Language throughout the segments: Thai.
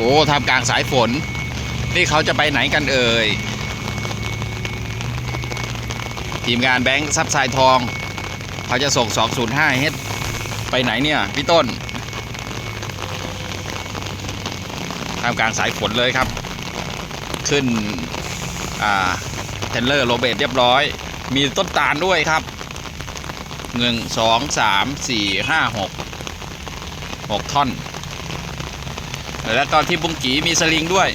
โอ้ทำกลางสายฝน นี่เขาจะไปไหนกันเอ่ย ทีมงานแบงค์ซับไซทอง เขาจะส่ง 205 เฮดไปไหนเนี่ย พี่ต้นทำกลางสายฝนเลยครับ ขึ้น อ่าเทนเลอร์โรเบตเรียบร้อย มีต้นตาลด้วยครับหนึ่งสองสามสี่ห้าหกหกท่อน แล้วก็ที่บุงกีมีสลิงด้วย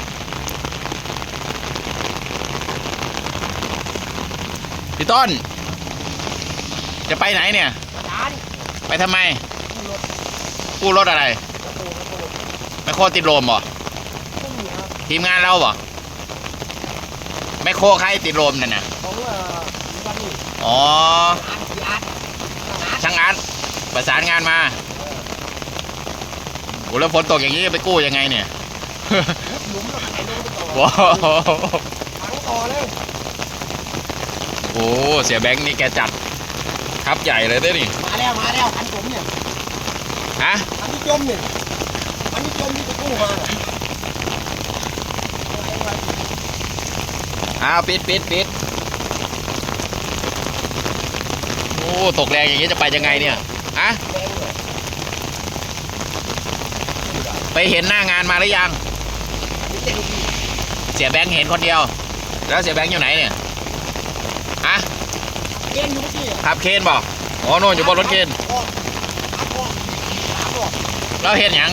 พี่ต้น จะไปไหนเนี่ยร้านไปทำไมรถกู้รถอะไรกระโปรงกระโปรงแมคโครติดลมบ่ไม่มีครับทีมงานเราบ่แมคโครใครติดลมนั่นน่ะของเอ่อวันนี้อ๋ออาร์ตสีอาร์ตอาร์ตช่างอาร์ตประสานงานมาโอ้ แล้วฝนตกอย่างนี้จะไปกู้ยังไงเนี่ยหลุมแล้วไหลลงไปต่อว้าวถังต่อเลยโอ้เสียแบงค์นี่แกจัดครับใหญ่เลยด้วยนี่มาแล้วมาแล้วคันผมเนี่ยฮะคันที่จมเนี่ยคันที่จมที่จะกู้มาน่ะอะไรวะอ้าวปิดปิดปิดโอ้ตกแรงอย่างนี้จะไปยังไงเนี่ยฮะแรงเลย ไปเห็นหน้างานมาหรือยัง เสียแบงค์เห็นคนเดียว แล้วเสียแบงค์อยู่ไหนเนี่ยฮะเกณฑ์อยู่เมื่อกี้ขับเคนบอกอ๋อโน่นอยู่บนรถเคนเราเห็นยัง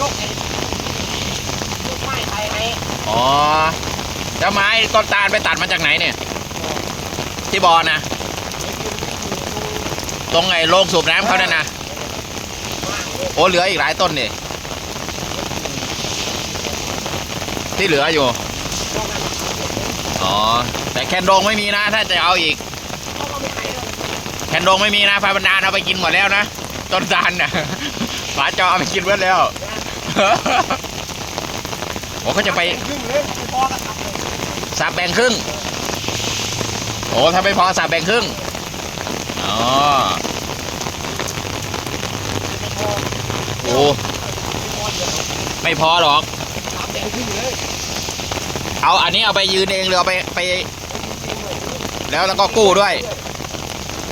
ยกไอ้ยกไม้ไทยไอ้อ๋อเจ้าไม้ต้นตาลไปตัดมาจากไหนเนี่ย ที่บอนะตรงไอ้โรงสูบน้ำเขาเนี่ยนะโอ้เหลืออีกหลายต้นเนี่ย ที่เหลืออยู่ อ๋อ แต่แคนโดงไม่มีนะ ถ้าจะเอาอีก แคนโดงไม่มีนะพาบรรดาเอาไปกินหมดแล้วนะ ต้นตาลน่ะหมาจอเอาไปกินหมดแล้วโอ้เขาจะไปซับสับแบ่งครึ่ง โอ้ถ้าไม่พอสับแบ่งครึ่ง อ๋อ โอ้ ไม่พอหรอก สามแดงขึ้นเลย เอาอันนี้เอาไปยืนเองหรือเอาไปไป แล้วแล้วก็กู้ด้วย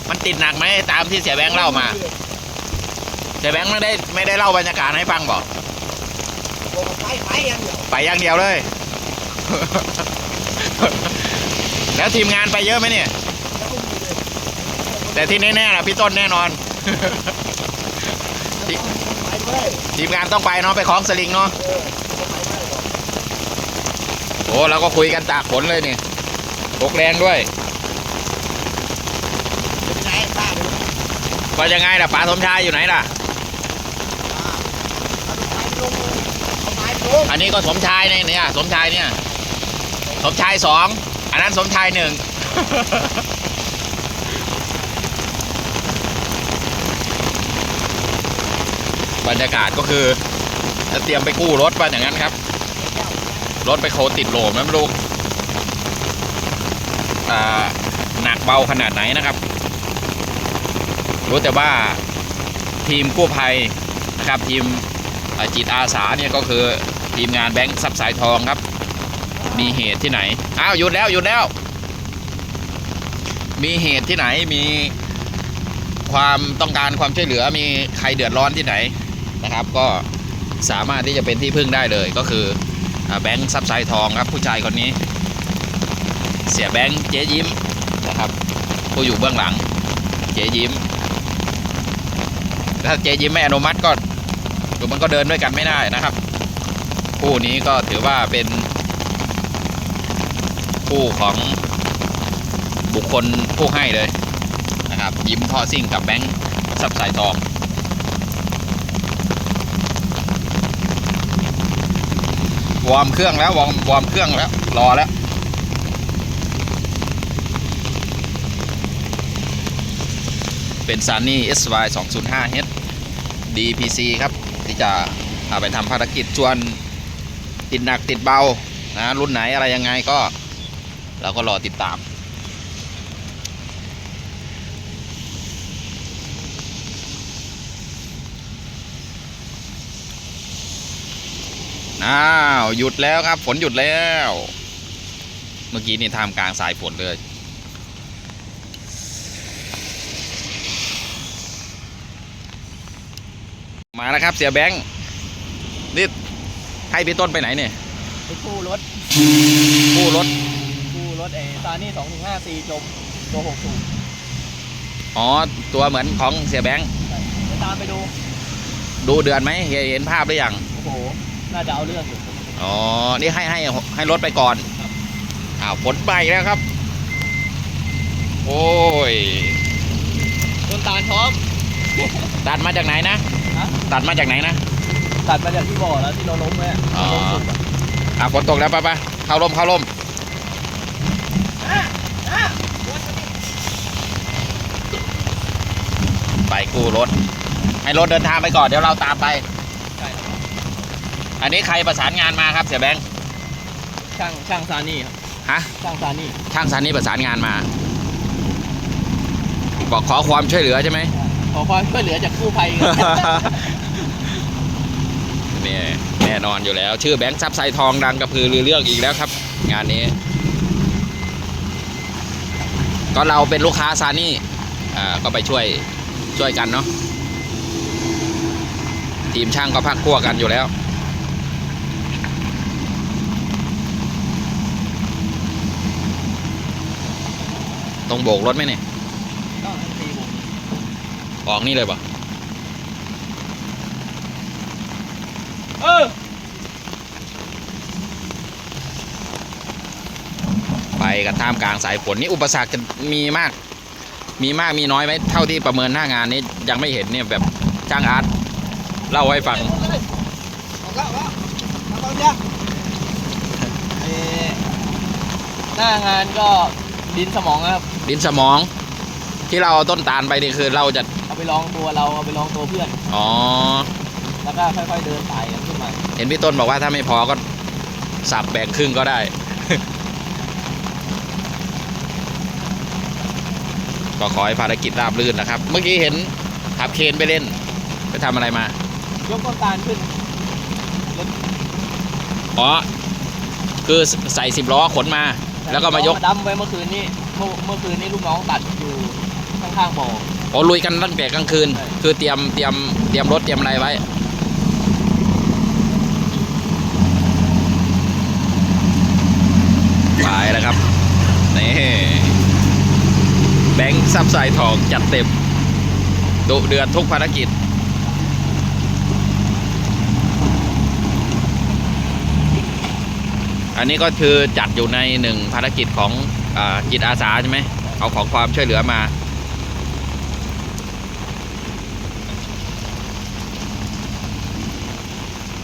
มันติดหนักไหมตามที่เสียแบงค์เล่ามา เสียแบงค์ไม่ได้ไม่ได้เล่าบรรยากาศให้ฟังบอกไปไปอย่างเดียวไปอย่างเดียวเลย แล้วทีมงานไปเยอะไหมเนี่ย แต่ที่แน่ๆนะพี่ต้นแน่นอน ทีมงานต้องไปเนาะไปคล้องสลิงเนาะ เออไปด้วยหรอก โอ้เราก็คุยกันตากฝนเลยนี่ตกแรงด้วยเป็นไงบ้าเลยว่ายังไงล่ะป๋าสมชายอยู่ไหนล่ะเอาไปลงเลยเอาไม้ลงอันนี้ก็สมชายเนี่ยเนี่ยสมชายเนี่ย สมชายสองอันนั้นสมชายหนึ่ง บรรยากาศก็คือจะเตรียมไปกู้รถว่าอย่างนั้นครับ รถไปโคติดโหลมนะไม่รู้หนักเบาขนาดไหนนะครับ รู้แต่ว่าทีมกู้ภัยนะครับทีมจิตอาสาเนี่ยก็คือทีมงานแบงค์ซับสายทองครับ มีเหตุที่ไหน อ้าวหยุดแล้วหยุดแล้ว มีเหตุที่ไหนมีความต้องการความช่วยเหลือมีใครเดือดร้อนที่ไหนนะครับ ก็สามารถที่จะเป็นที่พึ่งได้เลยก็คือ แบงค์ซับไซทองครับผู้ชายคนนี้ เสียแบงค์เจ๊ยิ้มนะครับ ผู้อยู่เบื้องหลัง เจ๊ยิ้มถ้าเจ๊ยิ้มไม่อนุมัติก็มันก็เดินด้วยกันไม่ได้นะครับ คู่นี้ก็ถือว่าเป็นคู่ของบุคคลผู้ให้เลยนะครับ ยิ้มพ่อซิ่งกับแบงค์ซับสายทอง วอร์มเครื่องแล้ววอร์มวอร์มเครื่องแล้ว รอแล้วเป็นซานี่ SY 205 H DPC ครับ ที่จะเอาไปทำภารกิจชวนติดหนักติดเบานะรุ่นไหนอะไรยังไงก็ เราก็รอติดตาม อ้าวหยุดแล้วครับ ฝนหยุดแล้ว เมื่อกี้นี่ท่ามกลางสายฝนเลย มาแล้วครับเสียแบงค์นี่ให้พี่ต้นไปไหนเนี่ยไปกู้รถกู้รถกู้รถไอ้ซานี่สองถึงห้าซีจมตัวหกสูบอ๋อ ตัวเหมือนของเสียแบงค์ไปตามไปดู ดูเดือนไหมเห็นเห็นภาพหรือยังโอ้โห น่าจะเอาเรื่องอยู่อ๋อ นี่ให้ให้ให้รถไปก่อนครับอ้าวฝนไปแล้วครับ โอ้ยต้นตาลพร้อม ตัดมาจากไหนนะ ฮะ ตัดมาจากไหนนะ ตัดมาจากที่บ่อแล้วที่เราล้มไว้อะอ๋อเราล้มสุดอะอะฝนตกแล้วไปไปเข้าร่มเข้าร่มไปกู้รถ ให้รถเดินทางไปก่อนเดี๋ยวเราตามไปใช่ครับ อันนี้ใครประสานงานมาครับเสียแบงค์ช่างช่างซานี่ครับฮะช่างซานี่ช่างสันนี่ประสานงานมา บอกขอความช่วยเหลือใช่ไหม ขอความช่วยเหลือจากกู้ภัยครับ เนี่ยแน่นอนอยู่แล้ว ชื่อแบงค์ซับไซทองดังกระพือรือเรื่องอีกแล้วครับ งานนี้ ก็เราเป็นลูกค้าซานี่อ่าก็ไปช่วยช่วยกันเนาะทีมช่างก็พักพวกกันอยู่แล้ว ต้องโบกรถไหมเนี่ยต้องทันทีผมออกนี่เลยปะเออไปกับท่ามกลางสายฝนนี่อุปสรรคจะมีมาก มีมากมีน้อยไหมเท่าที่ประเมินหน้างานนี้ยังไม่เห็นเนี่ยแบบจ้างอาร์ตเล่าให้ฟังออกแล้วออกแล้วมาตอนเนี้ยเอ่อหน้างานก็ ดินสมองนะครับ ดินสมอง ที่เราเอาต้นตาลไปนี่คือเราจะเอาไปลองตัวเราเอาไปลองตัวเพื่อน อ๋อ แล้วก็ค่อยๆเดินไต่กันขึ้นมาเห็นพี่ต้นบอกว่าถ้าไม่พอก็สับแบ่งครึ่งก็ได้ ก็ขอให้ภารกิจราบรื่นนะครับ เมื่อกี้เห็นขับเคนไปเล่น ไปทำอะไรมายกต้นตาลขึ้นอ๋อคือใส่สิบล้อขนมา แล้วก็มายกดำไว้เมื่อคืนนี้เมื่อเมื่อคืนนี้ลูกน้องตัดอยู่ข้างๆบ่ออ๋อลุยกันตั้งแต่กลางคืนใช่คือเตรียมเตรียมเตรียมรถเตรียมอะไรไว้ไปแล้วครับนี่แบงค์ซับไซทองจัดเต็มดุเดือดทุกภารกิจ อันนี้ก็คือจัดอยู่ในหนึ่งภารกิจของอจิตอาสาใช่ไหมเอาของความช่วยเหลือมา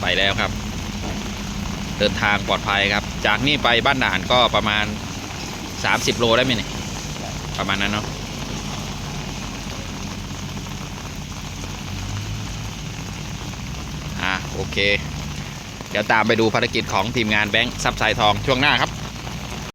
ไปแล้วครับ เดินทางปลอดภัยครับ จากนี่ไปบ้านด่านก็ประมาณ 30 โลได้ไหมเนี่ยประมาณนั้นเนาะอะโอเค เดี๋ยวตามไปดูภารกิจของทีมงานแบงค์ซับไซทองช่วงหน้าครับ